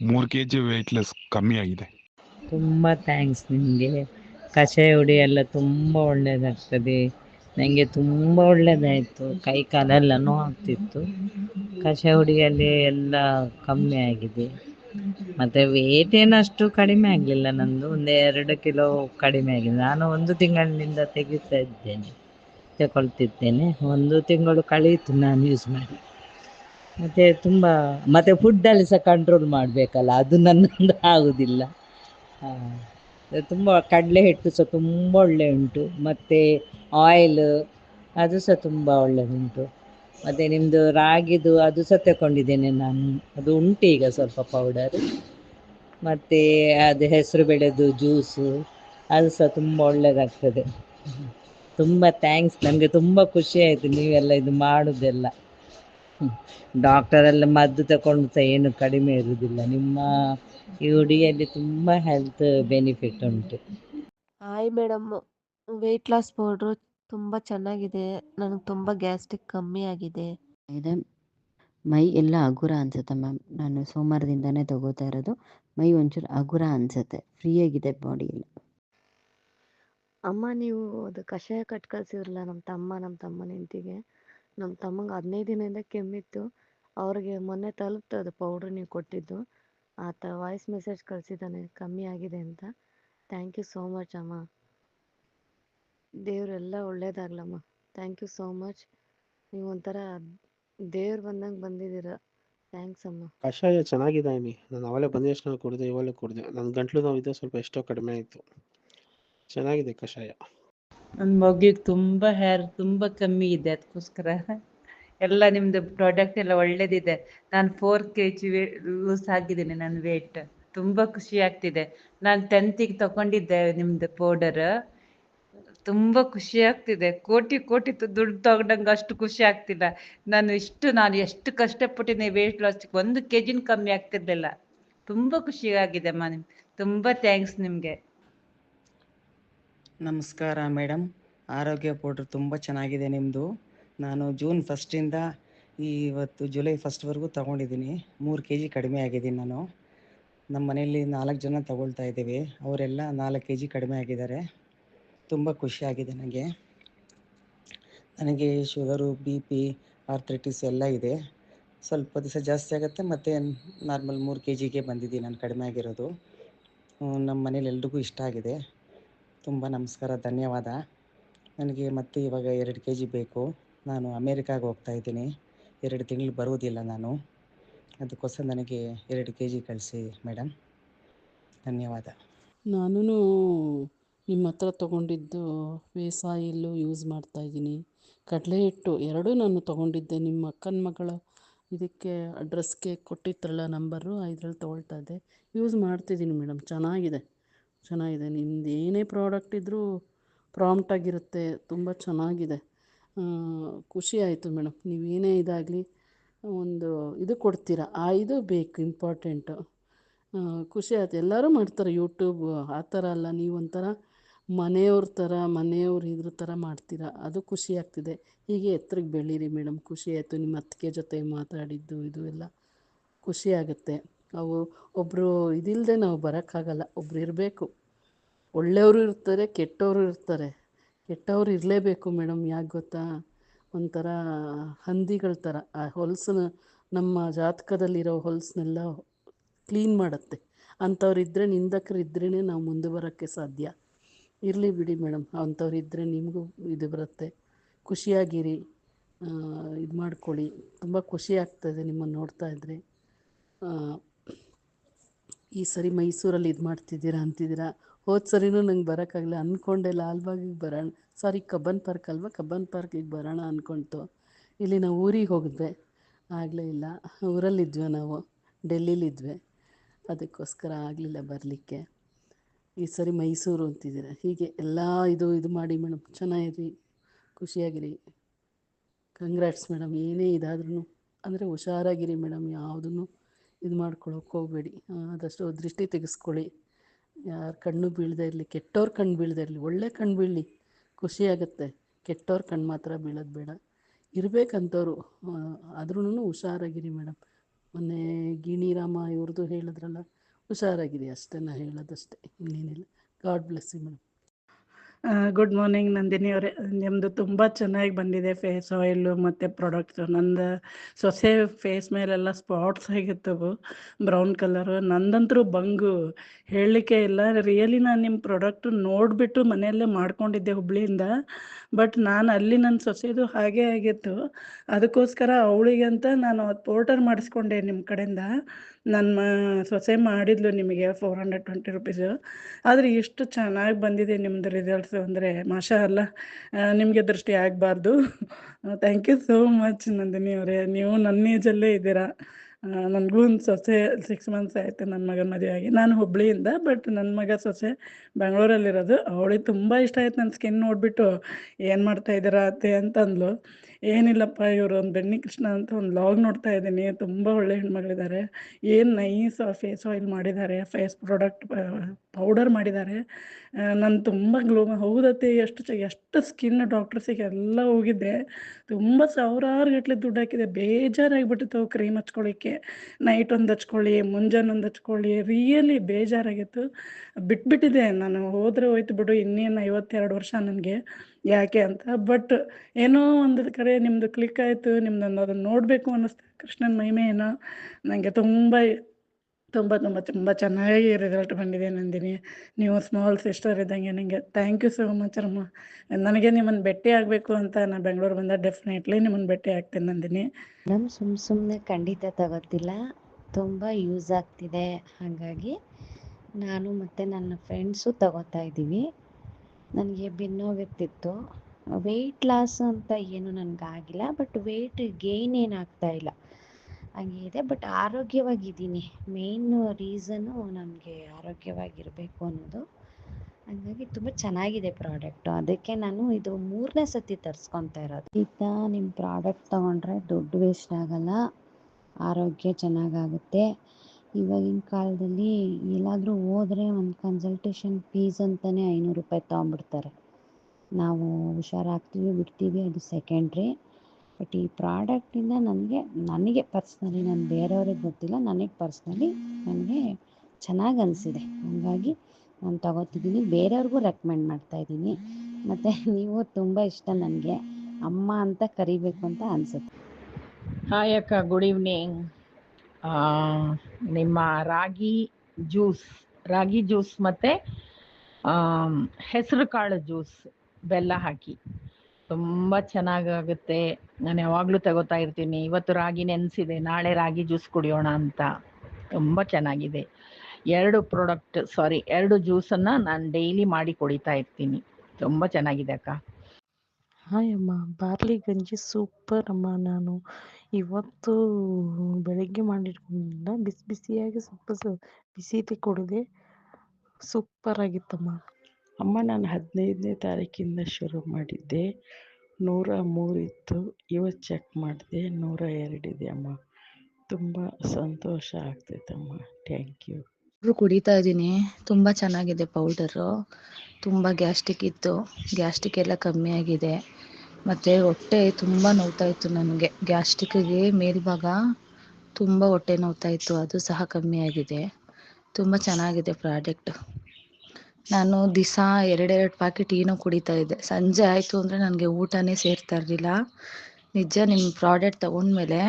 ಮೂರು K G weightless ಕಮ್ಮಿ ಆಗಿದೆ. ತುಂಬ ಥ್ಯಾಂಕ್ಸ್ ನಿಮಗೆ. ಕಷಾಯ ಹುಡಿ ಎಲ್ಲ ತುಂಬ ಒಳ್ಳೆಯದಾಗ್ತದೆ ನನಗೆ ತುಂಬ ಒಳ್ಳೆಯದಾಯಿತು ಕೈ ಕಾಲೆಲ್ಲ ನೋವಾಗ್ತಿತ್ತು ಕಷಾಯ ಹುಡಿಯಲ್ಲಿ ಎಲ್ಲ ಕಮ್ಮಿ ಆಗಿದೆ. ಮತ್ತು ವೇಟ್ ಏನಷ್ಟು ಕಡಿಮೆ ಆಗಲಿಲ್ಲ ನಂದು. ಒಂದು ಎರಡು ಕಿಲೋ ಕಡಿಮೆ ಆಗಿದೆ. ನಾನು ಒಂದು ತಿಂಗಳಿನಿಂದ ತೆಗಿತಾ ಇದ್ದೇನೆ. ತಗೊಳ್ತಿದ್ದೇನೆ ಒಂದು ತಿಂಗಳು ಕಳೆಯಿತು ನಾನು ಯೂಸ್ ಮಾಡಿ. ಮತ್ತು ತುಂಬ, ಮತ್ತೆ ಫುಡ್ಡಲ್ಲಿ ಸಹ ಕಂಟ್ರೋಲ್ ಮಾಡಬೇಕಲ್ಲ, ಅದು ನನ್ನೊಂದು ಆಗೋದಿಲ್ಲ. ತುಂಬ ಕಡಲೆ ಹಿಟ್ಟು ಸಹ ತುಂಬ ಒಳ್ಳೆ ಉಂಟು. ಮತ್ತೆ ಆಯಿಲ್ ಅದು ಸಹ ತುಂಬ ಒಳ್ಳೆಯದುಂಟು ಮತ್ತೆ ನಿಮ್ಮದು ರಾಗಿದು ಅದು ಸಹ ತಗೊಂಡಿದ್ದೇನೆ ನಾನು. ಅದು ಉಂಟು ಈಗ ಸ್ವಲ್ಪ ಪೌಡರ್ ಮತ್ತು ಅದು ಹೆಸರು ಬೆಳೆದು ಜ್ಯೂಸು ಅದು ಸಹ ತುಂಬ ಒಳ್ಳೆಯದಾಗ್ತದೆ ತುಂಬ ಥ್ಯಾಂಕ್ಸ್ ನನಗೆ ತುಂಬ ಖುಷಿ ಆಯಿತು ನೀವೆಲ್ಲ ಇದು ಮಾಡೋದೆಲ್ಲ. ಡಾಕ್ಟರೆಲ್ಲ ಮದ್ದು ತಗೊಂಡು ಸಹ ಏನು ಕಡಿಮೆ ಇರುವುದಿಲ್ಲ ನಿಮ್ಮ ಈ ಹುಡಿಯಲ್ಲಿ ತುಂಬ ಹೆಲ್ತ್ ಬೆನಿಫಿಟ್ ಉಂಟು. Hi madam weight loss powder ತುಂಬ ಚೆನ್ನಾಗಿದೆ. ನನಗೆ ತುಂಬ ಗ್ಯಾಸ್ಟ್ರಿಕ್ ಕಮ್ಮಿ ಆಗಿದೆ. ಇದೆ. ಮೈ ಎಲ್ಲ ಹಗುರ ಅನ್ಸುತ್ತೆ ಮ್ಯಾಮ್ ನಾನು ಸೋಮವಾರದಿಂದನೇ ತಗೋತಾ ಇರೋದು. ಮೈ ಒಂಚೂರು ಹಗುರ ಅನಿಸುತ್ತೆ. ಫ್ರೀಯಾಗಿದೆ ಬಾಡಿ ಎಲ್ಲ. ಅಮ್ಮ ನೀವು ಅದು ಕಷಾಯ ಕಟ್ ಕಳ್ಸಿದ್ರಲ್ಲ ನಮ್ಮ ತಮ್ಮ ನಮ್ಮ ತಮ್ಮನ ಹೆಂಡ್ತಿಗೆ? ನಮ್ಮ ತಮ್ಮಂಗೆ ಹದಿನೈದು ದಿನದಿಂದ ಕೆಮ್ಮಿತ್ತು. ಅವ್ರಿಗೆ ಮೊನ್ನೆ ತಲುಪ್ತು ಅದು ಪೌಡ್ರ್ ನೀವು ಕೊಟ್ಟಿದ್ದು. ಆತ ವಾಯ್ಸ್ ಮೆಸೇಜ್ ಕಳಿಸಿದ್ದಾನೆ, ಕಮ್ಮಿ ಆಗಿದೆ ಅಂತ. ಥ್ಯಾಂಕ್ ಯು ಸೋ ಮಚ್ ಅಮ್ಮ. ದೇವರೆಲ್ಲ ಒಳ್ಳೇದಾಗ್ಲಮ್ಮ. ಥ್ಯಾಂಕ್ ಯು ಸೋ ಮಚ್ ನೀವು ಒಂಥರ ದೇವ್ರು ಬಂದಂಗೆ ಬಂದಿದ್ದೀರ. ಥ್ಯಾಂಕ್ಸ್ ಅಮ್ಮ. ಕಷಾಯ ಚೆನ್ನಾಗಿದೆ ಅಮ್ಮಿ ನಾನು ಅವಲೇ ಬಂದ ತಕ್ಷಣ ಕುಡಿದೆ, ಇವಾಗಲೇ ಕುಡಿದೆ. ನನ್ನ ಗಂಟ್ಲು ಇದೆ ಸ್ವಲ್ಪ ಎಷ್ಟೋ ಕಡಿಮೆ ಆಯಿತು. ಚೆನ್ನಾಗಿದೆ ಕಷಾಯ ನನ್ನ ಮಗುಗೆ ತುಂಬ ಹೇರ್ ತುಂಬ ಕಮ್ಮಿ ಇದೆ ಅದಕ್ಕೋಸ್ಕರ. ಎಲ್ಲ ನಿಮ್ಮದು ಪ್ರಾಡಕ್ಟ್ ಎಲ್ಲ ಒಳ್ಳೇದಿದೆ. ನಾನು ಫೋರ್ ಕೆ ಜಿ ಲೂಸ್ ಆಗಿದ್ದೀನಿ ನನ್ನ ವೇಟ್ ತುಂಬ ಖುಷಿ ಆಗ್ತಿದೆ. ನಾನು ಟೆಂತಿಗೆ ತಗೊಂಡಿದ್ದೆ ನಿಮ್ಮದು ಪೌಡರ್ ತುಂಬ ಖುಷಿ ಆಗ್ತಿದೆ. ಕೋಟಿ ಕೋಟಿ ದುಡ್ಡು ತಗೊಂಡಂಗೆ ಅಷ್ಟು ಖುಷಿ ಆಗ್ತಿಲ್ಲ. ನಾನು ಇಷ್ಟು, ನಾನು ಎಷ್ಟು ಕಷ್ಟಪಟ್ಟಿದ್ದೆ ವೇಟ್ ಲಾಸ್ಟಿಗೆ ಒಂದು ಕೆ ಜಿನ ಕಮ್ಮಿ ಆಗ್ತಿರ್ಲಿಲ್ಲ. ತುಂಬ ಖುಷಿ ಆಗಿದೆ ಅಮ್ಮ ನಿಮ್ ತುಂಬ ಥ್ಯಾಂಕ್ಸ್ ನಿಮಗೆ. ನಮಸ್ಕಾರ ಮೇಡಮ್ ಆರೋಗ್ಯ ಪೌಡ್ರ್ ತುಂಬ ಚೆನ್ನಾಗಿದೆ ನಿಮ್ಮದು ನಾನು ಜೂನ್ ಫಸ್ಟಿಂದ ಇವತ್ತು ಜುಲೈ ಫಸ್ಟ್ವರೆಗೂ ತಗೊಂಡಿದ್ದೀನಿ. ಮೂರು ಕೆ ಜಿ ಕಡಿಮೆ ಆಗಿದ್ದೀನಿ ನಾನು. ನಮ್ಮ ಮನೆಯಲ್ಲಿ ನಾಲ್ಕು ಜನ ತಗೊಳ್ತಾ ಇದ್ದೀವಿ. ಅವರೆಲ್ಲ ನಾಲ್ಕು ಕೆ ಜಿ ಕಡಿಮೆ ಆಗಿದ್ದಾರೆ. ತುಂಬ ಖುಷಿಯಾಗಿದೆ ನನಗೆ. ನನಗೆ ಶುಗರು, ಬಿ ಪಿ, ಆರ್ಥ್ರೈಟಿಸ್ ಎಲ್ಲ ಇದೆ. ಸ್ವಲ್ಪ ದಿವಸ ಜಾಸ್ತಿ ಆಗುತ್ತೆ ಮತ್ತು ನಾರ್ಮಲ್ ಮೂರು ಕೆ ಜಿಗೆ ಬಂದಿದ್ದೀನಿ ನಾನು ಕಡಿಮೆ ಆಗಿರೋದು. ನಮ್ಮ ಮನೇಲಿ ಎಲ್ರಿಗೂ ಇಷ್ಟ ಆಗಿದೆ. ತುಂಬ ನಮಸ್ಕಾರ, ಧನ್ಯವಾದ. ನನಗೆ ಮತ್ತೆ ಇವಾಗ ಎರಡು ಕೆ ಜಿ ಬೇಕು. ನಾನು ಅಮೇರಿಕಾಗೆ ಹೋಗ್ತಾ ಇದ್ದೀನಿ. ಎರಡು ತಿಂಗಳು ಬರುವುದಿಲ್ಲ ನಾನು. ಅದಕ್ಕೋಸ್ಕರ ನನಗೆ ಎರಡು ಕೆ ಜಿ ಕಳಿಸಿ ಮೇಡಮ್ ಧನ್ಯವಾದ. ನಾನು ನಿಮ್ಮ ಹತ್ರ ತೊಗೊಂಡಿದ್ದು ಫೇಸ್ ಆಯಿಲ್ಲು ಯೂಸ್ ಮಾಡ್ತಾಯಿದ್ದೀನಿ ಕಡಲೆ ಹಿಟ್ಟು ಎರಡೂ ನಾನು ತೊಗೊಂಡಿದ್ದೆ. ನಿಮ್ಮ ಅಕ್ಕನ ಮಗಳ ಇದಕ್ಕೆ ಅಡ್ರೆಸ್ಗೆ ಕೊಟ್ಟಿತ್ತಲ್ಲ ನಂಬರು ಇದರಲ್ಲಿ ತೊಗೊಳ್ತಾ ಇದ್ದೆ. ಯೂಸ್ ಮಾಡ್ತಿದ್ದೀನಿ ಮೇಡಮ್ ಚೆನ್ನಾಗಿದೆ. ಚೆನ್ನಾಗಿದೆ. ನಿಮ್ದು ಏನೇ ಪ್ರಾಡಕ್ಟ್ ಇದ್ದರೂ ಪ್ರಾಂಪ್ಟಾಗಿರುತ್ತೆ ತುಂಬ ಚೆನ್ನಾಗಿದೆ. ಖುಷಿ ಆಯಿತು ಮೇಡಮ್ ನೀವೇನೇ ಇದಾಗಲಿ ಒಂದು ಇದು ಕೊಡ್ತೀರಾ? ಆ, ಇದು ಬೇಕು ಇಂಪಾರ್ಟೆಂಟು ಖುಷಿ ಆಯ್ತು. ಎಲ್ಲರೂ ಮಾಡ್ತಾರೆ ಯೂಟ್ಯೂಬ್ ಆ ಥರ ಅಲ್ಲ. ನೀವು ಒಂಥರ ಮನೆಯವ್ರ ಥರ, ಮನೆಯವ್ರ ಇದ್ರ ಥರ ಮಾಡ್ತೀರಾ? ಅದು ಖುಷಿ ಆಗ್ತಿದೆ. ಹೀಗೆ ಎತ್ತರಿಗೆ ಬೆಳೀರಿ ಮೇಡಮ್ ಖುಷಿ ಆಯಿತು. ನಿಮ್ಮ ಅತ್ತಿಗೆ ಜೊತೆ ಮಾತಾಡಿದ್ದು, ಇದು ಎಲ್ಲ ಖುಷಿ ಆಗುತ್ತೆ. ಅವು ಒಬ್ಬರು ಇದಿಲ್ಲದೆ ನಾವು ಬರೋಕ್ಕಾಗಲ್ಲ. ಒಬ್ರು ಇರಬೇಕು. ಒಳ್ಳೆಯವರು ಇರ್ತಾರೆ, ಕೆಟ್ಟವರು ಇರ್ತಾರೆ. ಕೆಟ್ಟವ್ರು ಇರಲೇಬೇಕು ಮೇಡಮ್, ಯಾಕೆ ಗೊತ್ತಾ? ಒಂಥರ ಹಂದಿಗಳ ಥರ ಆ ಹೊಲಸನ್ನ ನಮ್ಮ ಜಾತಕದಲ್ಲಿರೋ ಹೊಲಸನ್ನೆಲ್ಲ ಕ್ಲೀನ್ ಮಾಡುತ್ತೆ. ಅಂಥವ್ರು ಇದ್ದರೆ ನಿಂದಕರು ಇದ್ರೇ ನಾವು ಮುಂದೆ ಬರೋಕ್ಕೆ ಸಾಧ್ಯ. ಇರಲಿ ಬಿಡಿ ಮೇಡಮ್, ಅಂಥವ್ರು ಇದ್ದರೆ ನಿಮಗೂ ಇದು ಬರುತ್ತೆ. ಖುಷಿಯಾಗಿರಿ. ಇದು ಮಾಡ್ಕೊಳ್ಳಿ. ತುಂಬ ಖುಷಿ ಆಗ್ತಾಯಿದೆ ನಿಮ್ಮನ್ನು ನೋಡ್ತಾ ಇದ್ದರೆ ಈ ಸರಿ ಮೈಸೂರಲ್ಲಿ ಇದು ಮಾಡ್ತಿದ್ದೀರಾ ಅಂತಿದ್ದೀರಾ? ಹೋದ ಸರಿನೂ ನಂಗೆ ಬರೋಕ್ಕಾಗಲ್ಲ ಅಂದ್ಕೊಂಡೆ ಲಾಲ್ಬಾಗಿಗೆ ಬರೋಣ. ಸಾರಿ, ಕಬ್ಬನ್ ಪಾರ್ಕ್ ಅಲ್ವಾ? ಕಬ್ಬನ್ ಪಾರ್ಕಿಗೆ ಬರೋಣ ಅಂದ್ಕೊಂತು ಇಲ್ಲಿ ನಾವು ಊರಿಗೆ ಹೋಗಿದ್ವಿ. ಆಗಲೇ ಇಲ್ಲ. ಊರಲ್ಲಿದ್ವಿ ನಾವು. ಡೆಲ್ಲಿಲಿದ್ವಿ. ಅದಕ್ಕೋಸ್ಕರ ಆಗಲಿಲ್ಲ ಬರಲಿಕ್ಕೆ. ಈ ಸರಿ ಮೈಸೂರು ಅಂತಿದ್ದೀರ? ಹೀಗೆ ಎಲ್ಲ ಇದು ಇದು ಮಾಡಿ ಮೇಡಮ್ ಚೆನ್ನಾಗಿರಿ. ಖುಷಿಯಾಗಿರಿ. ಕಂಗ್ರಾಟ್ಸ್ ಮೇಡಮ್ ಏನೇ ಇದಾದ್ರೂ ಅಂದರೆ ಹುಷಾರಾಗಿರಿ ಮೇಡಮ್ ಯಾವುದನ್ನು ಇದು ಮಾಡ್ಕೊಳಕ್ಕೆ ಹೋಗಬೇಡಿ. ಆದಷ್ಟು ದೃಷ್ಟಿ ತೆಗೆಸ್ಕೊಳ್ಳಿ. ಯಾರ ಕಣ್ಣು ಬೀಳದೇ ಇರಲಿ ಕೆಟ್ಟವ್ರ ಕಣ್ಣು ಬೀಳದೇ ಇರಲಿ, ಒಳ್ಳೆ ಕಣ್ಣು ಬೀಳಲಿ ಖುಷಿಯಾಗುತ್ತೆ ಕೆಟ್ಟವ್ರ ಕಣ್ಣು ಮಾತ್ರ ಬೀಳೋದು ಬೇಡ. ಇರಬೇಕಂತವ್ರು ಆದ್ರೂ ಹುಷಾರಾಗಿರಿ ಮೇಡಮ್ ಮೊನ್ನೆ ಗಿಣಿರಾಮ ಇವ್ರದ್ದು ಹೇಳಿದ್ರಲ್ಲ, ಹುಷಾರಾಗಿರಿ, ಅಷ್ಟೇ ನಾ ಹೇಳೋದಷ್ಟೇ, ಇನ್ನೇನಿಲ್ಲ. God bless you madam good morning Nandini ಅವರೇ. ನಿಮ್ಮದು ತುಂಬ ಚೆನ್ನಾಗಿ ಬಂದಿದೆ ಫೇಸ್ ಆಯಿಲು ಮತ್ತು ಪ್ರಾಡಕ್ಟ್ಸು ನಂದು ಸೊಸೆ ಫೇಸ್ ಮೇಲೆಲ್ಲ ಸ್ಪಾಟ್ಸ್ ಆಗಿತ್ತು ಬ್ರೌನ್ ಕಲರು ನಂದಂತರೂ ಬಂಗು. ಹೇಳಲಿಕ್ಕೆ ಇಲ್ಲ. ರಿಯಲಿ ನಾನು ನಿಮ್ಮ ಪ್ರಾಡಕ್ಟು ನೋಡಿಬಿಟ್ಟು ಮನೆಯಲ್ಲೇ ಮಾಡ್ಕೊಂಡಿದ್ದೆ ಹುಬ್ಳಿಯಿಂದ. ಬಟ್ ನಾನು ಅಲ್ಲಿ ನನ್ನ ಸೊಸೆದು ಹಾಗೆ ಆಗಿತ್ತು. ಅದಕ್ಕೋಸ್ಕರ ಅವಳಿಗೆ ಅಂತ ನಾನು ಪೋರ್ಟರ್ ಮಾಡಿಸ್ಕೊಂಡೆ ನಿಮ್ಮ ಕಡೆಯಿಂದ. ನನ್ನ ಸೊಸೆ ಮಾಡಿದ್ಲು ನಿಮಗೆ ಫೋರ್ ಹಂಡ್ರೆಡ್ ಟ್ವೆಂಟಿ ರುಪೀಸು ಆದರೆ ಇಷ್ಟು ಚೆನ್ನಾಗಿ ಬಂದಿದೆ ನಿಮ್ದು ರಿಸಲ್ಟ್ಸು ಅಂದರೆ ಮಾಷಾ ಅಲ್ಲ ನಿಮಗೆ ದೃಷ್ಟಿ ಆಗಬಾರ್ದು. Thank you so much Nandini ಅವರೇ. ನೀವು ನನ್ನ ಏಜಲ್ಲೇ ಇದ್ದೀರಾ. ನನಗೂ ಒಂದು ಸೊಸೆ ಸಿಕ್ಸ್ ಮಂತ್ಸ್ ಆಯಿತು ನನ್ನ ಮಗನ ಮದುವೆ ಆಗಿ ನಾನು ಹುಬ್ಳಿಯಿಂದ ಬಟ್ ನನ್ನ ಮಗ ಸೊಸೆ ಬೆಂಗಳೂರಲ್ಲಿರೋದು ಅವಳಿಗೆ ತುಂಬ ಇಷ್ಟ ಆಯ್ತು ನನ್ನ ಸ್ಕಿನ್ ನೋಡಿಬಿಟ್ಟು. ಏನು ಮಾಡ್ತಾ ಇದ್ದೀರಾ ಅತ್ತೆ ಅಂತಂದ್ಲು. ಏನಿಲ್ಲಪ್ಪ ಇವರು ಒಂದು ಬೆಣ್ಣಿ ಕೃಷ್ಣ ಅಂತ ಒಂದು ಲಾಗ್ ನೋಡ್ತಾ ಇದ್ದೀನಿ. ತುಂಬ ಒಳ್ಳೆ ಹೆಣ್ಮಗಳಿದ್ದಾರೆ ಏನು ನೈಸ್ ಫೇಸ್ ಆಯಿಲ್ ಮಾಡಿದ್ದಾರೆ ಫೇಸ್ ಪ್ರಾಡಕ್ಟ್ ಪೌಡರ್ ಮಾಡಿದ್ದಾರೆ. ನಾನು ತುಂಬ ಗ್ಲೋ ಹೌದತ್ತೆ, ಎಷ್ಟು ಚ, ಎಷ್ಟು ಸ್ಕಿನ್ ಡಾಕ್ಟರ್ಸಿಗೆ ಎಲ್ಲ ಹೋಗಿದ್ದೆ. ತುಂಬ ಸಾವಿರಾರು ಗಟ್ಟಲೆ ದುಡ್ಡು ಹಾಕಿದೆ. ಬೇಜಾರಾಗಿಬಿಟ್ಟಿತ್ತು ಕ್ರೀಮ್ ಹಚ್ಕೊಳ್ಳಿಕ್ಕೆ ನೈಟ್ ಒಂದು ಹಚ್ಕೊಳ್ಳಿ, ಮುಂಜಾನೆ ಒಂದು ಹಚ್ಕೊಳ್ಳಿ ರಿಯಲಿ ಬೇಜಾರಾಗಿತ್ತು. ಬಿಟ್ಬಿಟ್ಟಿದೆ ನಾನು ಹೋದರೆ ಹೋಯ್ತು ಬಿಡು, ಇನ್ನೇನು ಐವತ್ತೆರಡು ವರ್ಷ ನನಗೆ. ಯಾಕೆ ಅಂತ. ಬಟ್ ಏನೋ ಒಂದು ಕಡೆ ನಿಮ್ಮದು ಕ್ಲಿಕ್ ಆಯಿತು ನಿಮ್ದೊಂದು ಅದನ್ನು ನೋಡಬೇಕು ಅನ್ನಿಸ್ತು. ಕೃಷ್ಣನ ಮಹಿಮೆ ಏನೋ ನನಗೆ ತುಂಬ ತುಂಬ ತುಂಬ ತುಂಬ ಚೆನ್ನಾಗಿ ರಿಸಲ್ಟ್ ಬಂದಿದೆ ನಂದಿನಿ. ನೀವು ಸ್ಮಾಲ್ ಸಿಸ್ಟರ್ ಇದ್ದಂಗೆ ನನಗೆ ಥ್ಯಾಂಕ್ ಯು ಸೋ ಮಚ್ ಅಮ್ಮ ನನಗೆ ನಿಮ್ಮನ್ನು ಭೇಟಿ ಆಗಬೇಕು ಅಂತ ನಾನು ಬೆಂಗಳೂರು ಬಂದ ಡೆಫಿನೆಟ್ಲಿ ನಿಮ್ಮನ್ನು ಭೇಟಿ ಆಗ್ತೀನಿ ನಂದಿನಿ. ನಮ್ಮ ಸುಮ್ ಸುಮ್ಮನೆ ಖಂಡಿತ ತಗೋತಿಲ್ಲ. ತುಂಬ ಯೂಸ್ ಆಗ್ತಿದೆ. ಹಾಗಾಗಿ ನಾನು ಮತ್ತು ನನ್ನ ಫ್ರೆಂಡ್ಸು ತಗೋತಾ ಇದ್ದೀವಿ ನನಗೆ ಬೆನ್ನೋವಿರ್ತಿತ್ತು ವೆಯ್ಟ್ ಲಾಸ್ ಅಂತ ಏನು ನನಗಾಗಿಲ್ಲ ಬಟ್ ವೆಯ್ಟ್ ಗೇನ್ ಏನು ಆಗ್ತಾ ಇಲ್ಲ. ಹಂಗೆ ಇದೆ ಬಟ್ ಆರೋಗ್ಯವಾಗಿದ್ದೀನಿ. ಮೇನ್ ರೀಸನ್ನು ನನಗೆ ಆರೋಗ್ಯವಾಗಿರಬೇಕು ಅನ್ನೋದು. ಹಾಗಾಗಿ ತುಂಬ ಚೆನ್ನಾಗಿದೆ ಪ್ರಾಡಕ್ಟು ಅದಕ್ಕೆ ನಾನು ಇದು ಮೂರನೇ ಸತಿ ತರಿಸ್ಕೊತಾ ಇರೋದು. ಈಗ ನಿಮ್ಮ ಪ್ರಾಡಕ್ಟ್ ತೊಗೊಂಡ್ರೆ ದುಡ್ಡು ವೇಸ್ಟ್ ಆಗಲ್ಲ, ಆರೋಗ್ಯ ಚೆನ್ನಾಗಾಗುತ್ತೆ. ಇವಾಗಿನ ಕಾಲದಲ್ಲಿ ಎಲ್ಲಾದರೂ ಹೋದ್ರೆ ಒಂದು ಕನ್ಸಲ್ಟೇಷನ್ ಫೀಸ್ ಅಂತಲೇ ಐನೂರು ರೂಪಾಯಿ ತೊಗೊಂಬಿಡ್ತಾರೆ. ನಾವು ಹುಷಾರಾಗ್ತೀವಿ, ಬಿಡ್ತೀವಿ, ಅದು ಸೆಕೆಂಡ್ರಿ ಬಟ್ ಈ ಪ್ರಾಡಕ್ಟಿಂದ ನನಗೆ ನನಗೆ ಪರ್ಸ್ನಲಿ ನಾನು ಬೇರೆಯವ್ರಿಗೆ ಗೊತ್ತಿಲ್ಲ, ನನಗೆ ಪರ್ಸ್ನಲಿ ನನಗೆ ಚೆನ್ನಾಗಿ ಅನಿಸಿದೆ. ಹಾಗಾಗಿ ನಾನು ತಗೋತಿದ್ದೀನಿ, ಬೇರೆಯವ್ರಿಗೂ ರೆಕಮೆಂಡ್ ಮಾಡ್ತಾ ಇದ್ದೀನಿ. ಮತ್ತು ನೀವು ತುಂಬ ಇಷ್ಟ ನನಗೆ. ಅಮ್ಮ ಅಂತ ಕರಿಬೇಕು ಅಂತ ಅನಿಸುತ್ತೆ. ಹಾಯ್ ಅಕ್ಕ ಗುಡ್ ಈವ್ನಿಂಗ್ ನಿಮ್ಮ ರಾಗಿ ಜ್ಯೂಸ್ ರಾಗಿ ಜ್ಯೂಸ್ ಮತ್ತು ಹೆಸರು ಕಾಳು ಜ್ಯೂಸ್ ಬೆಲ್ಲ ಹಾಕಿ. ತುಂಬ ಚೆನ್ನಾಗಾಗುತ್ತೆ ನಾನು ಯಾವಾಗಲೂ ತಗೋತಾ ಇರ್ತೀನಿ. ಇವತ್ತು ರಾಗಿ ನೆನೆಸಿದೆ. ನಾಳೆ ರಾಗಿ ಜ್ಯೂಸ್ ಕುಡಿಯೋಣ ಅಂತ. ತುಂಬ ಚೆನ್ನಾಗಿದೆ. ಎರಡು ಪ್ರಾಡಕ್ಟ್, ಸಾರಿ, ಎರಡು ಜ್ಯೂಸನ್ನು ನಾನು ಡೈಲಿ ಮಾಡಿ ಕುಡಿತಾ ಇರ್ತೀನಿ. ತುಂಬ ಚೆನ್ನಾಗಿದೆ ಅಕ್ಕ. ಹಾಯ್ ಅಮ್ಮ. ಬಾರ್ಲಿ ಗಂಜಿ ಸೂಪರ್ ಅಮ್ಮ ನಾನು. ಇವತ್ತು ಬೆಳಗ್ಗೆ ಮಾಡಿಟ್ಕೊಂಡಿಲ್ಲ ಬಿಸಿ ಬಿಸಿಯಾಗಿ ಸ್ವಲ್ಪ ಬಿಸಿ ಬಿಸಿಲಿ ಕುಡಿದೆ ಸೂಪರ್ ಆಗಿತ್ತಮ್ಮ. ಅಮ್ಮ, ನಾನು ಹದಿನೈದನೇ ತಾರೀಕಿಂದ ಶುರು ಮಾಡಿದ್ದೆ. ನೂರ ಇತ್ತು. ಇವತ್ತು ಚೆಕ್ ಮಾಡಿದೆ. ನೂರ ಎರಡಿದೆ ಅಮ್ಮ. ತುಂಬ ಸಂತೋಷ ಆಗ್ತೈತಮ್ಮ. ಥ್ಯಾಂಕ್ ಯು ಕುಡಿತಾ ಇದ್ದೀನಿ. ತುಂಬ ಚೆನ್ನಾಗಿದೆ ಪೌಡರು ತುಂಬ ಗ್ಯಾಸ್ಟಿಕ್ ಇತ್ತು. ಗ್ಯಾಸ್ಟಿಕ್ ಎಲ್ಲ ಕಮ್ಮಿ ಆಗಿದೆ. ಮತ್ತು ಹೊಟ್ಟೆ ತುಂಬ ನೋವ್ತಾ ಇತ್ತು ನನಗೆ. ಗ್ಯಾಸ್ಟಿಕ್ಕಿಗೆ ಮೇಲ್ಭಾಗ ತುಂಬ ಹೊಟ್ಟೆ ನೋವ್ತಾ ಇತ್ತು. ಅದು ಸಹ ಕಮ್ಮಿ ಆಗಿದೆ. ತುಂಬ ಚೆನ್ನಾಗಿದೆ ಪ್ರಾಡಕ್ಟ್. ನಾನು ದಿಸ ಎರಡೆರಡು ಪ್ಯಾಕೆಟ್ ಏನೋ ಕುಡಿತಾ ಇದ್ದೆ. ಸಂಜೆ ಆಯಿತು ಅಂದರೆ ನನಗೆ ಊಟನೇ ಸೇರ್ತಾ ಇರಲಿಲ್ಲ. ನಿಜ ನಿಮ್ಮ ಪ್ರಾಡಕ್ಟ್ ತಗೊಂಡ್ಮೇಲೆ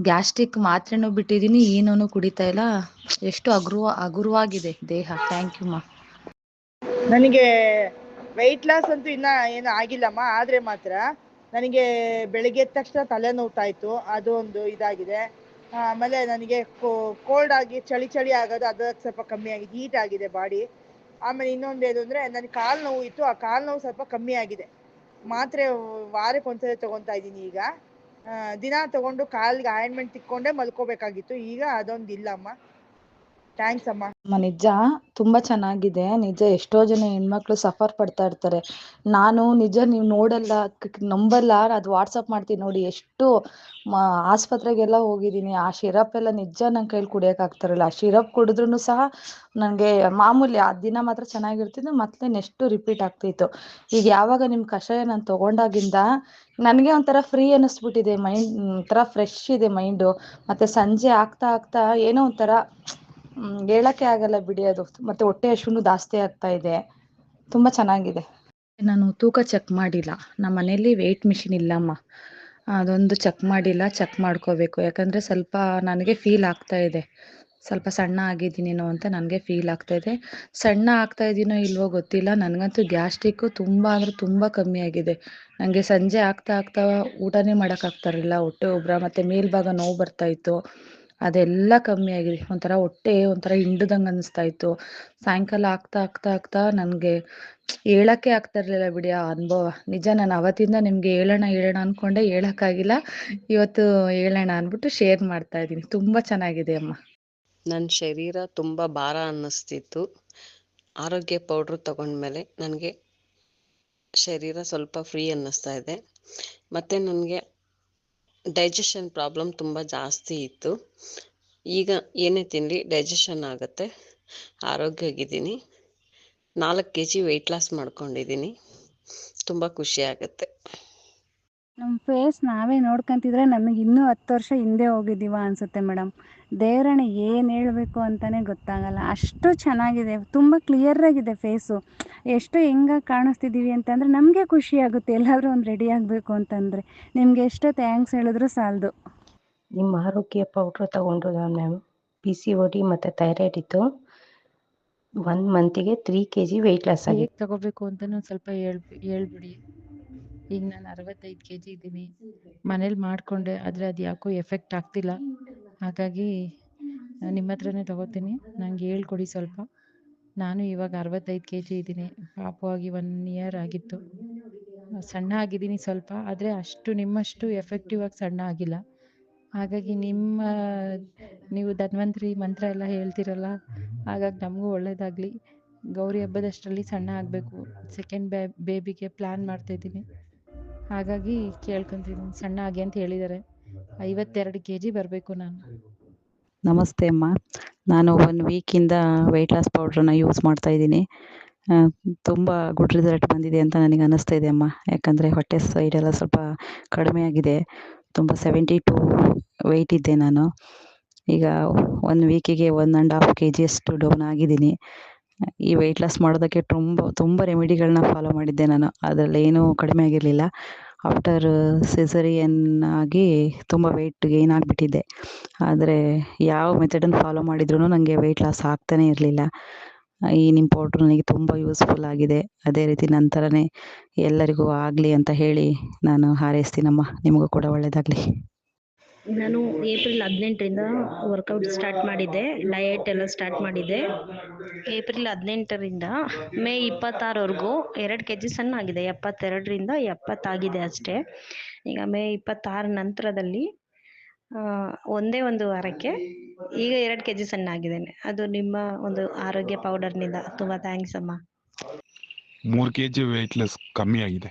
ಗ್ಯಾಸ್ಟ್ರಿಕ್ ಮಾತ್ರೆನೂ ಬಿಟ್ಟಿದ್ದೀನಿ ಏನೂ ಕುಡಿತಾ ಇಲ್ಲ. ಎಷ್ಟು ಅಗುರು ಹಗುರವಾಗಿದೆ ದೇಹ. ಥ್ಯಾಂಕ್ ಯು ಮಾ. ನನಗೆ ವೆಯ್ಟ್ ಲಾಸ್ ಅಂತೂ ಇನ್ನ ಏನು ಆಗಿಲ್ಲಮ್ಮ, ಆದ್ರೆ ಮಾತ್ರ ನನಗೆ ಬೆಳಿಗ್ಗೆ ಎದ್ದ ತಕ್ಷಣ ತಲೆ ನೋವ್ತಾ ಇತ್ತು ಅದು ಒಂದು ಇದಾಗಿದೆ. ಆಮೇಲೆ ನನಗೆ ಕೋಲ್ಡ್ ಆಗಿ, ಚಳಿ ಚಳಿ ಆಗೋದು, ಅದು ಸ್ವಲ್ಪ ಕಮ್ಮಿ ಆಗಿದೆ ಹೀಟ್ ಆಗಿದೆ ಬಾಡಿ ಆಮೇಲೆ ಇನ್ನೊಂದು ಏನು ಅಂದರೆ ನನ್ನ ಕಾಲು ನೋವು ಇತ್ತು, ಆ ಕಾಲು ನೋವು ಸ್ವಲ್ಪ ಕಮ್ಮಿ ಆಗಿದೆ. ಮಾತ್ರೆ ವಾರಕ್ಕೆ ಒಂದ್ಸಲ ತಗೊತಾ ಇದ್ದೀನಿ ಈಗ. ದಿನ ತಗೊಂಡು ಕಾಲಿಗೆ ಆಯಿಂಟ್ಮೆಂಟ್ ತಿಕ್ಕೊಂಡೇ ಮಲ್ಕೋಬೇಕಾಗಿತ್ತು, ಈಗ ಅದೊಂದು ಇಲ್ಲಮ್ಮ ಥ್ಯಾಂಕ್ಸ್ ಅಮ್ಮ. ನಿಜ, ತುಂಬಾ ಚೆನ್ನಾಗಿದೆ. ನಿಜ, ಎಷ್ಟೋ ಜನ ಹೆಣ್ಮಕ್ಳು ಸಫರ್ ಪಡ್ತಾ ಇರ್ತಾರೆ. ನಾನು ನಿಜ ನೀವು ನೋಡಲ್ಲ ನಂಬಲ್ಲ, ಅದು ವಾಟ್ಸಪ್ ಮಾಡ್ತೀನಿ ನೋಡಿ, ಎಷ್ಟು ಆಸ್ಪತ್ರೆಗೆಲ್ಲ ಹೋಗಿದ್ದೀನಿ. ಆ ಶಿರಪ್ ಎಲ್ಲ ನಿಜ ನನ್ನ ಕೈಲಿ ಕುಡಿಯಕ್ ಆಗ್ತಾರಲ್ಲ. ಆ ಶಿರಪ್ ಕುಡಿದ್ರೂ ಸಹ ನನಗೆ ಮಾಮೂಲಿ ಆ ದಿನ ಮಾತ್ರ ಚೆನ್ನಾಗಿರ್ತಿದ್ದು ಮತ್ತೆ ನೆಕ್ಸ್ಟ್ ರಿಪೀಟ್ ಆಗ್ತಿತ್ತು. ಈಗ ಯಾವಾಗ ನಿಮ್ ಕಷಾಯ ನಾನು ತಗೊಂಡಾಗಿಂದ ನನಗೆ ಒಂಥರ ಫ್ರೀ ಅನ್ನಿಸ್ಬಿಟ್ಟಿದೆ ಮೈಂಡ್ ಒಂಥರ ಫ್ರೆಶ್ ಇದೆ ಮೈಂಡು ಮತ್ತೆ ಸಂಜೆ ಆಗ್ತಾ ಆಗ್ತಾ ಏನೋ ಒಂಥರ ಹ್ಮ್, ಹೇಳಕ್ಕೆ ಆಗಲ್ಲ ಬಿಡಿ ಅದು. ಮತ್ತೆ ಹೊಟ್ಟೆ ಹಸುನು ಜಾಸ್ತಿ ಆಗ್ತಾ ಇದೆ. ತುಂಬಾ ಚೆನ್ನಾಗಿದೆ. ನಾನು ತೂಕ ಚೆಕ್ ಮಾಡಿಲ್ಲ. ನಮ್ಮ ಮನೆಯಲ್ಲಿ ವೆಯ್ಟ್ ಮಿಷಿನ್ ಇಲ್ಲಮ್ಮ. ಅದೊಂದು ಚೆಕ್ ಮಾಡಿಲ್ಲ ಚೆಕ್ ಮಾಡ್ಕೋಬೇಕು. ಯಾಕಂದರೆ ಸ್ವಲ್ಪ ನನಗೆ ಫೀಲ್ ಆಗ್ತಾ ಇದೆ. ಸ್ವಲ್ಪ ಸಣ್ಣ ಆಗಿದ್ದೀನೇನೋ ಅಂತ ನನಗೆ ಫೀಲ್ ಆಗ್ತಾ ಇದೆ. ಸಣ್ಣ ಆಗ್ತಾ ಇದೀನೋ ಇಲ್ವೋ ಗೊತ್ತಿಲ್ಲ. ನನಗಂತೂ ಗ್ಯಾಸ್ಟ್ರಿಕ್ಕು ತುಂಬ ಅಂದರೆ ತುಂಬ ಕಮ್ಮಿ ಆಗಿದೆ. ನನಗೆ ಸಂಜೆ ಆಗ್ತಾ ಆಗ್ತಾ ಊಟನೇ ಮಾಡೋಕ್ಕಾಗ್ತಾರಿಲ್ಲ ಹೊಟ್ಟೆ ಉಬ್ರ ಮತ್ತು ಮೇಲ್ಭಾಗ ನೋವು ಬರ್ತಾ ಇತ್ತು. ಅದೆಲ್ಲ ಕಮ್ಮಿ ಆಗಿದೆ ಒಂಥರ ಹೊಟ್ಟೆ ಒಂಥರ ಹಿಂಡ್ದಂಗೆ ಅನಿಸ್ತಾ ಇತ್ತು. ಸಾಯಂಕಾಲ ಆಗ್ತಾ ಆಗ್ತಾ ಆಗ್ತಾ ನನಗೆ ಹೇಳಕ್ಕೆ ಆಗ್ತಾ ಇರಲಿಲ್ಲ ಬಿಡಿ ಆ ಅನುಭವ. ನಿಜ ನಾನು ಅವತ್ತಿಂದ ನಿಮಗೆ ಹೇಳೋಣ ಹೇಳೋಣ ಅನ್ಕೊಂಡೆ ಹೇಳೋಕ್ಕಾಗಿಲ್ಲ. ಇವತ್ತು ಹೇಳೋಣ ಅಂದ್ಬಿಟ್ಟು ಶೇರ್ ಮಾಡ್ತಾ ಇದ್ದೀನಿ. ತುಂಬಾ ಚೆನ್ನಾಗಿದೆ ಅಮ್ಮ. ನನ್ನ ಶರೀರ ತುಂಬಾ ಭಾರ ಅನ್ನಿಸ್ತಿತ್ತು. ಆರೋಗ್ಯ ಪೌಡ್ರು ತಗೊಂಡ್ಮೇಲೆ ನನಗೆ ಶರೀರ ಸ್ವಲ್ಪ ಫ್ರೀ ಅನ್ನಿಸ್ತಾ ಇದೆ. ಮತ್ತೆ ನನಗೆ ಡೈಜೆಷನ್ ಪ್ರಾಬ್ಲಮ್ ತುಂಬ ಜಾಸ್ತಿ ಇತ್ತು. ಈಗ ಏನೇ ತಿನ್ನಲಿ ಡೈಜೆಷನ್ ಆಗುತ್ತೆ. ಆರೋಗ್ಯವಾಗಿದ್ದೀನಿ. ನಾಲ್ಕು ಕೆ ಜಿ ವೆಯ್ಟ್ ಲಾಸ್ ಮಾಡ್ಕೊಂಡಿದ್ದೀನಿ. ತುಂಬ ಖುಷಿ ಆಗುತ್ತೆ. ನಮ್ಮ ಫೇಸ್ ನಾವೇ ನೋಡ್ಕೊಂತಿದ್ರೆ ನಮಗೆ ಇನ್ನೂ ಹತ್ತು ವರ್ಷ ಹಿಂದೆ ಹೋಗಿದ್ದೀವ ಅನಿಸುತ್ತೆ ಮೇಡಮ್ ದೇವರನ್ನ ಏನು ಹೇಳಬೇಕು ಅಂತಲೇ ಗೊತ್ತಾಗಲ್ಲ. ಅಷ್ಟು ಚೆನ್ನಾಗಿದೆ ತುಂಬ ಕ್ಲಿಯರಾಗಿದೆ ಫೇಸು ಎಷ್ಟು ಹೆಂಗಾಗಿ ಕಾಣಿಸ್ತಿದ್ದೀವಿ ಅಂತಂದರೆ ನಮಗೆ ಖುಷಿ ಆಗುತ್ತೆ ಎಲ್ಲಾದರೂ ಒಂದು ರೆಡಿ ಆಗಬೇಕು ಅಂತಂದರೆ. ನಿಮಗೆ ಎಷ್ಟು ಥ್ಯಾಂಕ್ಸ್ ಹೇಳಿದ್ರು ಸಾಲದು. ನಿಮ್ಮ ಆರೋಗ್ಯ ಪೌಡ್ರ್ ತಗೊಂಡು ನಾನು ಪಿ ಸಿ ಒ ಡಿ ಮತ್ತು ಥೈರಾಯ್ಡ್ ಇತ್ತು. One ಮಂತಿಗೆ three K G weight loss ಹೇಗೆ ಆಗಿದೆ ತಗೋಬೇಕು ಅಂತಲೂ ಸ್ವಲ್ಪ ಹೇಳ್ ಹೇಳ್ಬಿಡಿ. ಈಗ ನಾನು ಅರವತ್ತೈದು ಕೆ ಜಿ ಇದ್ದೀನಿ. ಮನೇಲಿ ಮಾಡಿಕೊಂಡೆ ಆದರೆ ಅದು ಯಾಕೋ ಎಫೆಕ್ಟ್ ಆಗ್ತಿಲ್ಲ. ಹಾಗಾಗಿ ನಿಮ್ಮ ಹತ್ರನೇ ತಗೋತೀನಿ. ನನಗೆ ಹೇಳ್ಕೊಡಿ ಸ್ವಲ್ಪ. ನಾನು ಇವಾಗ ಅರವತ್ತೈದು ಕೆ ಜಿ ಇದ್ದೀನಿ. ಪಾಪವಾಗಿ ಒನ್ ಇಯರ್ ಆಗಿತ್ತು. ಸಣ್ಣ ಆಗಿದ್ದೀನಿ ಸ್ವಲ್ಪ ಆದರೆ ಅಷ್ಟು ನಿಮ್ಮಷ್ಟು ಎಫೆಕ್ಟಿವ್ ಆಗಿ ಸಣ್ಣ ಆಗಿಲ್ಲ. ಹಾಗಾಗಿ ನಿಮ್ಮ ನೀವು ಧನ್ವಂತರಿ ಮಂತ್ರ ಎಲ್ಲ ಹೇಳ್ತಿರಲ್ಲ ಹಾಗಾಗಿ ನಮಗೂ ಒಳ್ಳೇದಾಗಲಿ. ಗೌರಿ ಹಬ್ಬದಷ್ಟರಲ್ಲಿ ಸಣ್ಣ ಆಗಬೇಕು. ಸೆಕೆಂಡ್ ಬೇ ಬೇಬಿಗೆ ಪ್ಲ್ಯಾನ್ ಮಾಡ್ತಾಯಿದ್ದೀನಿ ಹಾಗಾಗಿ ಕೇಳ್ಕೊತೀನಿ. ಸಣ್ಣ ಆಗಿ ಅಂತ ಹೇಳಿದ್ದಾರೆ. ಐವತ್ತೆರಡು ಕೆ ಜಿ ಬರಬೇಕು ನಾನು. ನಮಸ್ತೆ ಅಮ್ಮ. ನಾನು ಒನ್ ವೀಕಿಂದ ವೆಯ್ಟ್ ಲಾಸ್ ಪೌಡ್ರನ್ನ ಯೂಸ್ ಮಾಡ್ತಾ ಇದ್ದೀನಿ. ತುಂಬ ಗುಡ್ ರಿಸಲ್ಟ್ ಬಂದಿದೆ ಅಂತ ನನಗೆ ಅನ್ನಿಸ್ತಾ ಇದೆ ಅಮ್ಮ. ಯಾಕಂದರೆ ಹೊಟ್ಟೆ ಸೈಡೆಲ್ಲ ಸ್ವಲ್ಪ ಕಡಿಮೆ ಆಗಿದೆ. ತುಂಬ ಸೆವೆಂಟಿ ಟು ವೆಯ್ಟ್ ಇದ್ದೆ ನಾನು. ಈಗ ಒನ್ ವೀಕಿಗೆ ಒನ್ ಆ್ಯಂಡ್ ಹಾಫ್ ಕೆ ಜಿಯಷ್ಟು ಡೌನ್ ಆಗಿದ್ದೀನಿ. ಈ ವೆಯ್ಟ್ ಲಾಸ್ ಮಾಡೋದಕ್ಕೆ ತುಂಬ ತುಂಬ ರೆಮಿಡಿಗಳನ್ನ ಫಾಲೋ ಮಾಡಿದ್ದೆ ನಾನು. ಅದರಲ್ಲಿ ಏನೂ ಕಡಿಮೆ ಆಗಿರಲಿಲ್ಲ. ಆಫ್ಟರ್ ಸಿಸರಿಯನ್ ಆಗಿ ತುಂಬ ವೆಯ್ಟ್ ಗೇನ್ ಆಗಿಬಿಟ್ಟಿದ್ದೆ ಆದರೆ ಯಾವ ಮೆಥಡನ್ನು ಫಾಲೋ ಮಾಡಿದ್ರೂ ನನಗೆ ವೆಯ್ಟ್ ಲಾಸ್ ಆಗ್ತಾನೇ ಇರಲಿಲ್ಲ. ಈ ನಿಮ್ಮ ಪೌಡ್ರು ನನಗೆ ತುಂಬ ಯೂಸ್ಫುಲ್ ಆಗಿದೆ. ಅದೇ ರೀತಿ ನನ್ನ ಥರನೇ ಎಲ್ಲರಿಗೂ ಆಗಲಿ ಅಂತ ಹೇಳಿ ನಾನು ಹಾರೈಸ್ತೀನಮ್ಮ ನಿಮಗೂ ಕೂಡ ಒಳ್ಳೆಯದಾಗಲಿ ನಾನು ಏಪ್ರಿಲ್ ಹದಿನೆಂಟರಿಂದ ವರ್ಕೌಟ್ ಸ್ಟಾರ್ಟ್ ಮಾಡಿದ್ದೆ ಡಯಟ್ ಎಲ್ಲ ಸ್ಟಾರ್ಟ್ ಮಾಡಿದ್ದೆ. ಏಪ್ರಿಲ್ ಹದಿನೆಂಟರಿಂದ ಮೇ ಇಪ್ಪತ್ತಾರವರೆಗೂ ಎರಡು ಕೆ ಜಿ ಸಣ್ಣ ಆಗಿದೆ, ಎಪ್ಪತ್ತೆರಡರಿಂದ ಎಪ್ಪತ್ತಾಗಿದೆ ಅಷ್ಟೇ. ಈಗ ಮೇ ಇಪ್ಪತ್ತಾರ ನಂತರದಲ್ಲಿ ಒಂದೇ ಒಂದು ವಾರಕ್ಕೆ ಈಗ ಎರಡು ಕೆ ಜಿ ಸಣ್ಣ ಆಗಿದ್ದೇನೆ ಅದು ನಿಮ್ಮ ಒಂದು ಆರೋಗ್ಯ ಪೌಡರ್ನಿಂದ ತುಂಬ ಥ್ಯಾಂಕ್ಸ್ ಅಮ್ಮ. ಮೂರು ಕೆ ಜಿ ವೆಯ್ಟ್ ಲೆಸ್ ಕಮ್ಮಿ ಆಗಿದೆ.